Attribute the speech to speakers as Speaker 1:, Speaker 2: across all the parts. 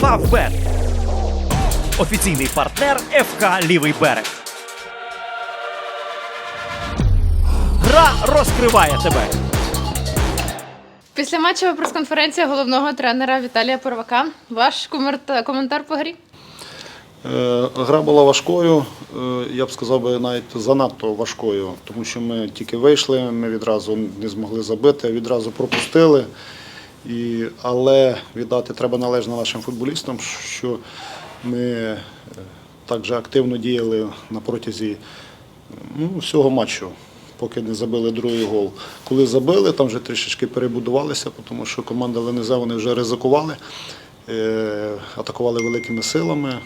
Speaker 1: Фавбет. Офіційний партнер ФК Лівий берег. Гра розкриває тебе.
Speaker 2: Після матчева прес-конференція головного тренера Віталія Первака. Ваш коментар по грі?
Speaker 3: Е, Гра була важкою, е, я б сказав би навіть занадто важкою, тому що ми тільки вийшли, ми відразу не змогли забити, відразу пропустили. І, але віддати треба належно нашим футболістам, що ми е, так же активно діяли на протязі ну, всього матчу, поки не забили другий гол. Коли забили, там вже трішечки перебудувалися, тому що команда ЛНЗ вони вже ризикували, е, атакували великими силами.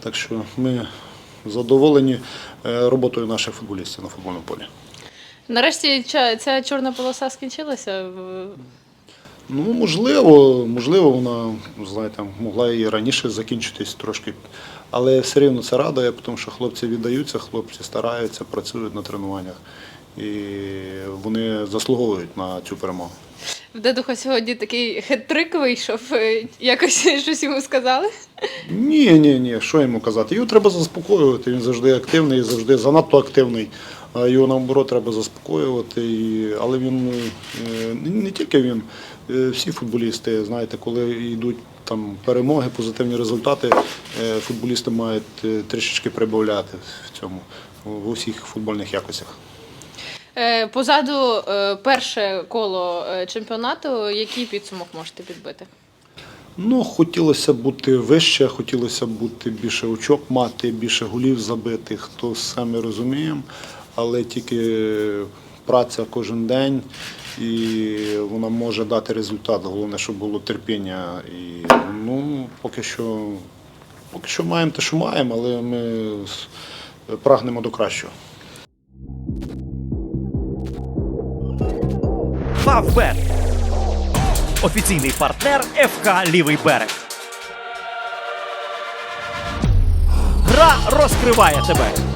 Speaker 3: Так що ми задоволені е, роботою наших футболістів на футбольному полі.
Speaker 2: Нарешті ця, ця чорна полоса скінчилася.
Speaker 3: Ну, можливо, можливо, вона, знаєте, могла і раніше закінчитись трошки. Але все рівно це радує, тому що хлопці віддаються, хлопці стараються, працюють на тренуваннях. І вони заслуговують на цю перемогу.
Speaker 2: Дедуха сьогодні такий хет-трик вийшов. Е, Якось щось йому сказали.
Speaker 3: Ні, ні, ні, що йому казати? Його треба заспокоювати. Він завжди активний, завжди занадто активний. Його наоборот треба заспокоювати. Але він е, не тільки він, е, всі футболісти, знаєте, коли йдуть там перемоги, позитивні результати, футболісти мають трішечки прибавляти в цьому в усіх футбольних якостях.
Speaker 2: Е, Позаду е, перше коло е, чемпіонату. Який підсумок можете підбити?
Speaker 3: Ну, хотілося бути вище, хотілося бути більше очок мати, більше голів забитих, то самі розуміємо, але тільки праця кожен день і вона може дати результат. Головне, щоб було терпіння. І ну, поки що, поки що маємо те, що маємо, але ми прагнемо до кращого.
Speaker 1: Фавбет. Офіційний партнер ФК Лівий берег. Гра розкриває тебе.